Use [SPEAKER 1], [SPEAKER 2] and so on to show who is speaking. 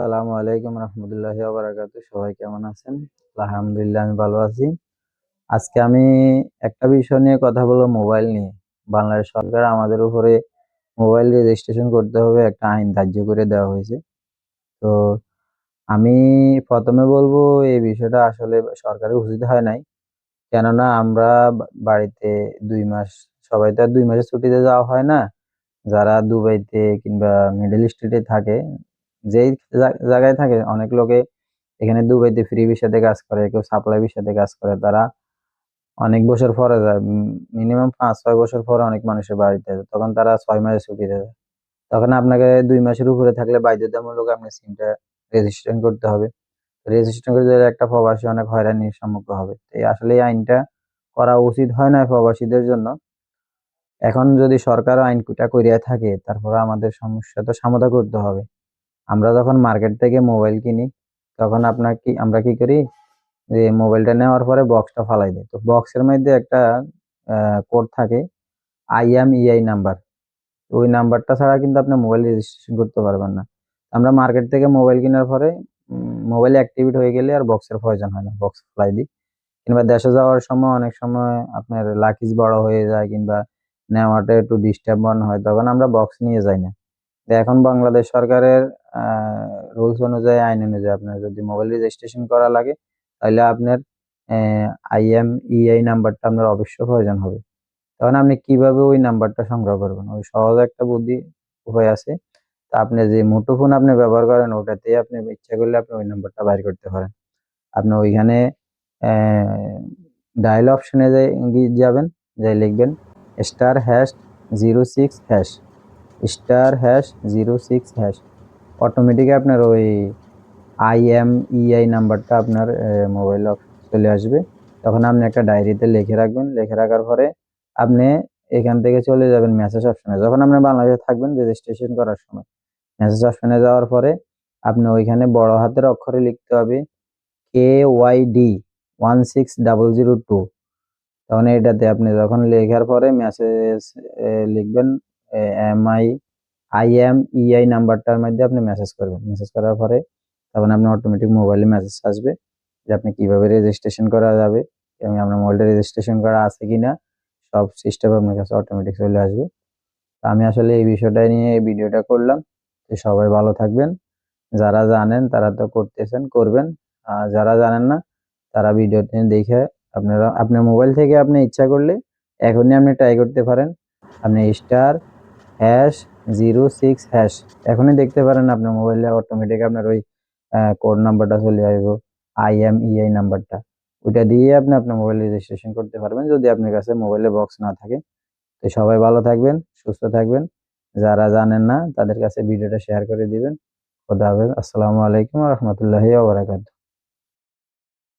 [SPEAKER 1] আসসালামু আলাইকুম রহমতুল্লাহ বারাকাতু সবাই কেমন আছেন? আলহামদুলিল্লাহ, আমি ভালো আছি। আজকে আমি একটা বিষয় নিয়ে কথা বলব মোবাইল নিয়ে। বাংলাদেশ সরকার আমাদের উপরে মোবাইল রেজিস্ট্রেশন করতে হবে, একটা আইন ধার্য করে দেওয়া হয়েছে। তো আমি প্রথমে বলব, এই বিষয়টা আসলে সরকারের উচিত হয় নাই। কেননা আমরা বাড়িতে দুই মাস, সবাই তো আর দুই মাসের ছুটিতে যাওয়া হয় না। যারা দুবাইতে কিংবা মিডল স্ট্রিটে থাকে যেই জায়গায় থাকে, অনেক লোকে এখানে দুবাইতে ফ্রি ভিসাতে কাজ করে, কেউ সাপ্লাই ভিসাতে কাজ করে। তারা অনেক বছর পরে যায় মিনিমাম পাঁচ, ছয় বছর পরে অনেক মানুষের বাড়িতে তখন তারা ছয় মাসে ছুটিতে যায়। তখন আপনাকে দুই মাসের উপরে থাকলে বাধ্যতামূলক আপনি সিমটা রেজিস্ট্রেশন করতে হবে। রেজিস্ট্রেশন করতে একটা প্রবাসী অনেক হয়রানির সম্মুখীন হবে। এই আসলে এই আইনটা করা উচিত হয় না প্রবাসীদের জন্য। এখন যদি সরকার আইনটা করিয়া থাকে, তারপরে আমাদের সমস্যা তো সমাধা করতে হবে। আমরা যখন মার্কেট থেকে মোবাইল কিনি, তখন আপনার কি, আমরা কি করি? যে মোবাইলটা নেওয়ার পরে বক্সটা ফালাই দিই তো বক্সের মধ্যে একটা কোড থাকে আইএমইআই নাম্বার ওই নাম্বারটা ছাড়া কিন্তু আপনি মোবাইল রেজিস্ট্রেশন করতে পারবেন না। আমরা মার্কেট থেকে মোবাইল কেনার পরে মোবাইল অ্যাক্টিভেট হয়ে গেলে আর বক্সের প্রয়োজন হয় না। বক্স ফ্লাই দিই। কিংবা দেশে যাওয়ার সময় অনেক সময় আপনার লাকিজ বড় হয়ে যায়, কিংবা নেওয়াটা একটু ডিস্টার্ব হয়, তখন আমরা বক্স নিয়ে যাই না। এখন বাংলাদেশ সরকারের রুলস অনুযায়ী, আইন অনুযায়ী আপনার যদি মোবাইল রেজিস্ট্রেশন করা লাগে, তাহলে আপনার আইএমইআই নাম্বারটা আপনার অবশ্য প্রয়োজন হবে। তখন আপনি কীভাবে ওই নাম্বারটা সংগ্রহ করবেন? ওই সহজ একটা বুদ্ধি উপায় আছে। তা আপনি যে মুঠোফোন আপনি ব্যবহার করেন, ওটাতেই আপনি ইচ্ছা করলে আপনি ওই নাম্বারটা বাইর করতে পারেন। আপনি ওইখানে ডায়াল অপশনে যাবেন, যাই লিখবেন star hash zero six hash star hash zero six hash. Automatic আপনার ওই আইএমইআই নাম্বারটা আপনার মোবাইল চলে আসবে। তখন আপনি একটা ডায়েরিতে লিখে রাখবেন। লিখে রাখার পরে আপনি এখান থেকে চলে যাবেন মেসেজ অপশনে যখন আপনি বাংলাদেশে থাকবেন রেজিস্ট্রেশন করার সময়। মেসেজ অপশনে যাওয়ার পরে আপনি ওইখানে বড় হাতের অক্ষরে লিখতে হবে K Y D one six double zero two তখন এটাতে আপনি যখন লেখার পরে মেসেজ লিখবেন M I I M E I নাম্বারটার মধ্যে আপনি মেসেজ করবেন। মেসেজ করার পরে তখন আপনার অটোমেটিক মোবাইলে মেসেজ আসবে যে আপনি কীভাবে রেজিস্ট্রেশন করা যাবে এবং আপনার মোবাইলটা রেজিস্ট্রেশন করা আছে কি না সব সিস্টেম আপনার কাছে অটোমেটিক চলে আসবে। তো আমি আসলে এই বিষয়টা নিয়ে এই ভিডিওটা করলাম। তো সবাই ভালো থাকবেন। যারা জানেন তারা তো করতেছেন, করবেন। আর যারা জানেন না, তারা ভিডিওটি দেখে আপনারা, আপনার মোবাইল থেকে আপনি ইচ্ছা করলে এখনই আপনি ট্রাই করতে পারেন। আপনি star hash zero six hash এখনই দেখতে পারেন আপনার মোবাইলে অটোমেটিক আপনার ওই কোড নাম্বারটা চলে আসবে আইএমইআই নাম্বারটা ওইটা দিয়ে আপনি আপনার মোবাইল রেজিস্ট্রেশন করতে পারবেন, যদি আপনার কাছে মোবাইলে বক্স না থাকে। তো সবাই ভালো থাকবেন, সুস্থ থাকবেন। যারা জানেন না, তাদের কাছে ভিডিওটা শেয়ার করে দিবেন। খোদা হাফেজ। আসসালামু আলাইকুম রহমতুল্লাহি ওবরাকাতু